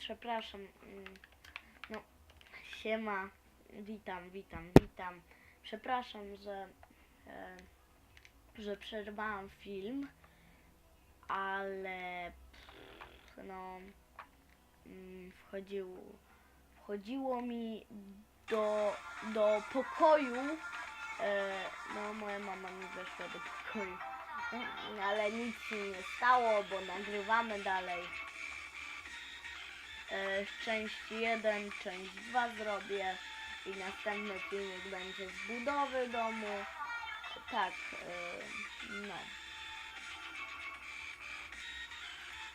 przepraszam. mm, No, siema. Witam, witam, witam. Przepraszam, że, e, że przerwałam film, ale pff, no, mm, wchodził, wchodziło mi do, do pokoju. E, no, moja mama mi weszła do pokoju. No, ale nic się nie stało, bo nagrywamy dalej. E, część 1, część 2 zrobię i następny filmik będzie z budowy domu. Tak, e, no.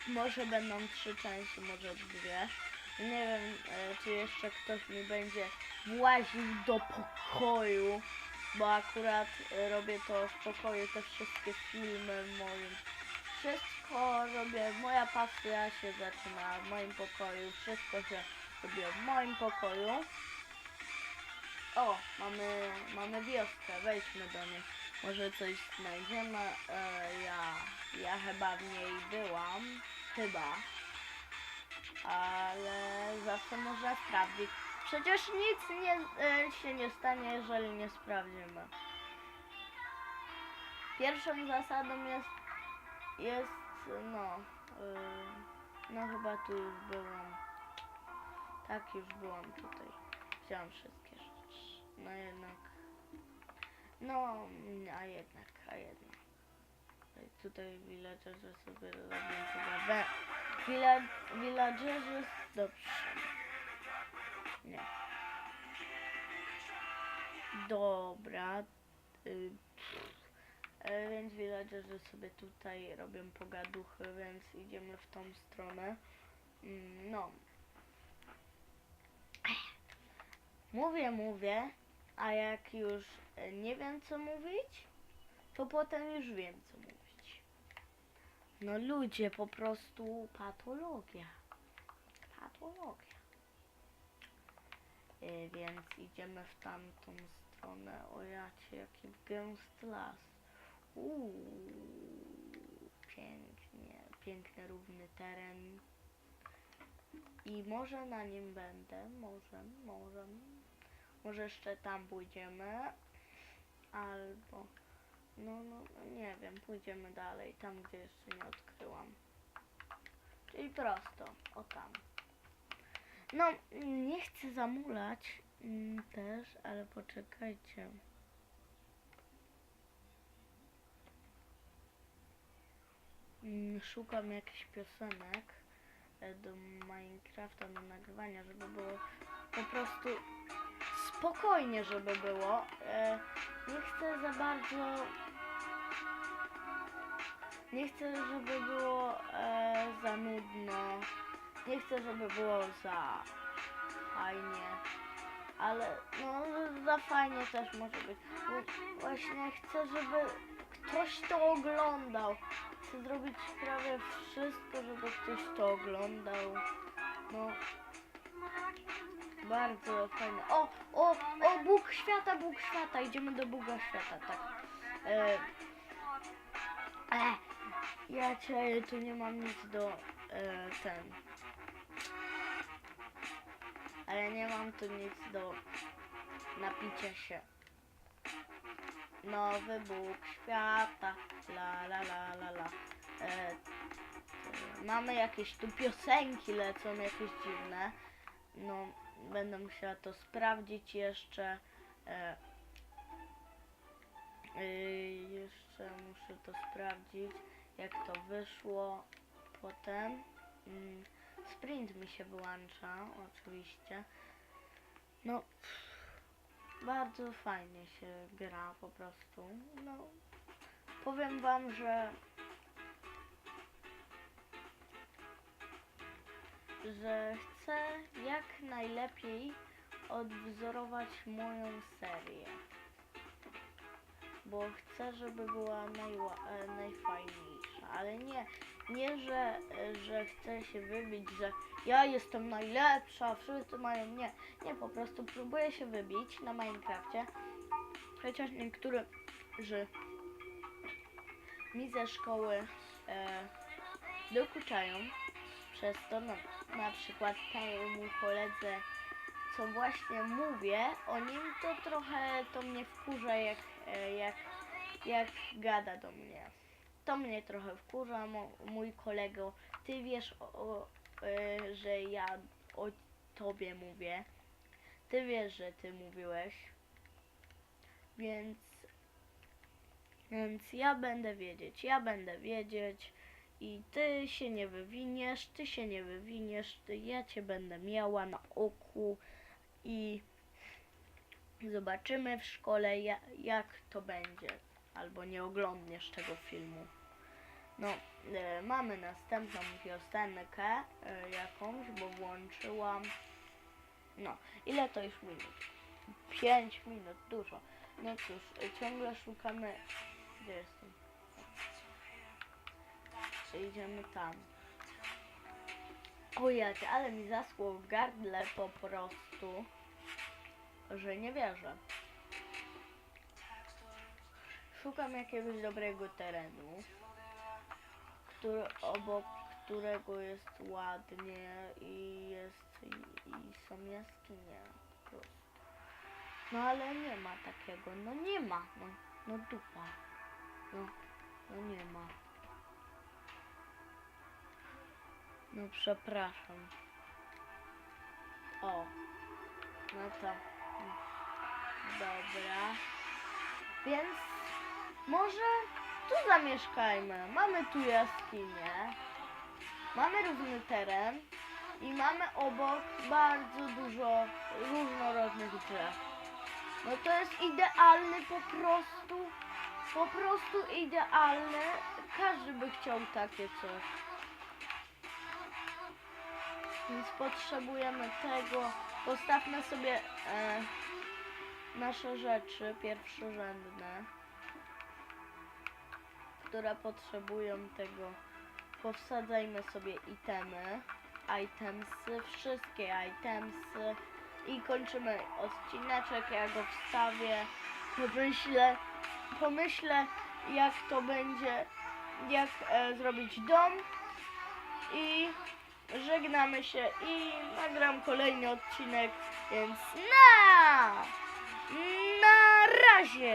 Może będą trzy części, może dwie. Nie wiem, e, czy jeszcze ktoś mi będzie właził do pokoju, bo akurat robię to w pokoju, te wszystkie filmy moim. Wszystko robię, moja pasja się zaczyna w moim pokoju, wszystko się robię w moim pokoju. O, mamy, mamy wioskę, wejdźmy do niej. Może coś znajdziemy. E, ja, ja chyba w niej byłam, chyba. Ale zawsze można sprawdzić. Przecież nic nie, e, się nie stanie, jeżeli nie sprawdzimy. Pierwszą zasadą jest, jest no, y, no chyba tu już byłam. Tak, już byłam tutaj. Wziąłam wszystkie rzeczy. No jednak. No, a jednak, a jednak. Tutaj- villagerzy sobie robią chyba. Village, villagerzy, dobrze. Nie. Dobra. Y, e, więc villagerzy sobie tutaj robią pogaduchy, więc idziemy w tą stronę. Mm, No. Mówię, mówię, a jak już e, nie wiem co mówić, to potem już wiem co mówić. No ludzie, po prostu patologia. Patologia. E, więc idziemy w tamtą stronę. O jacie, jaki gęsty las. Uuu, pięknie, piękny, równy teren. I może na nim będę, może, może. Może jeszcze tam pójdziemy. Albo, no, no, no nie wiem, pójdziemy dalej, tam gdzie jeszcze nie odkryłam. Czyli prosto, o tam. No, nie chcę zamulać mm, też, ale poczekajcie. Szukam jakichś piosenek e, do Minecrafta, do nagrywania, żeby było po prostu spokojnie, żeby było. E, nie chcę za bardzo. Nie chcę, żeby było e, za nudno. Nie chcę, żeby było za fajnie. Ale no za fajnie też może być. Właśnie chcę, żeby ktoś to oglądał. Chcę zrobić prawie wszystko, żeby ktoś to oglądał. No. Bardzo fajne. O, o, o, Bóg świata, Bóg świata. Idziemy do Boga świata, tak. E, e, ja cię, tu nie mam nic do e, ten. Ale nie mam tu nic do napicia się. Nowy Bóg świata. La la la la la. E, e, mamy jakieś tu piosenki lecą, jakieś dziwne. No, będę musiała to sprawdzić jeszcze. E, y, jeszcze muszę to sprawdzić, jak to wyszło potem. Mm, sprint mi się wyłącza, oczywiście. No, bardzo fajnie się gra po prostu. No, powiem wam, że że chcę jak najlepiej odwzorować moją serię. Bo chcę, żeby była najła- e, najfajniejsza. Ale nie, nie że, że chcę się wybić, że ja jestem najlepsza, wszyscy mają. Nie, nie, po prostu próbuję się wybić na Minecrafcie. Chociaż niektórzy że mi ze szkoły e, dokuczają przez to, no, na przykład temu koledze, co właśnie mówię o nim, to trochę to mnie wkurza, jak, e, jak, jak gada do mnie. To mnie trochę wkurza, mój kolego. Ty wiesz, o, o, e, że ja o tobie mówię. Ty wiesz, że ty mówiłeś. Więc, więc ja będę wiedzieć, ja będę wiedzieć i ty się nie wywiniesz, ty się nie wywiniesz, ty, ja cię będę miała na oku i zobaczymy w szkole ja, jak to będzie. Albo nie oglądniesz tego filmu. No, e, mamy następną piosenkę e, jakąś, bo włączyłam. No, ile to już minut? 5 minut, dużo. No cóż, e, ciągle szukamy. Gdzie jestem? Idziemy tam. Ojej, ale mi zaschło w gardle po prostu, że nie wierzę. Szukam jakiegoś dobrego terenu, który, obok którego jest ładnie i jest i, i są jaskinie. No ale nie ma takiego, no nie ma, no, no dupa, no, no nie ma. No przepraszam. O, no to dobra. Więc może tu zamieszkajmy. Mamy tu jaskinię. Mamy równy teren i mamy obok bardzo dużo różnorodnych drzew. No to jest idealny po prostu, po prostu idealny. Każdy by chciał takie coś. Więc potrzebujemy tego. Postawmy sobie e, nasze rzeczy pierwszorzędne, które potrzebują tego. Powsadzajmy sobie itemy, itemsy, wszystkie itemsy i kończymy odcineczek. Ja go wstawię. Pomyślę, pomyślę jak to będzie, jak e, zrobić dom i żegnamy się i nagram kolejny odcinek, więc na, na razie!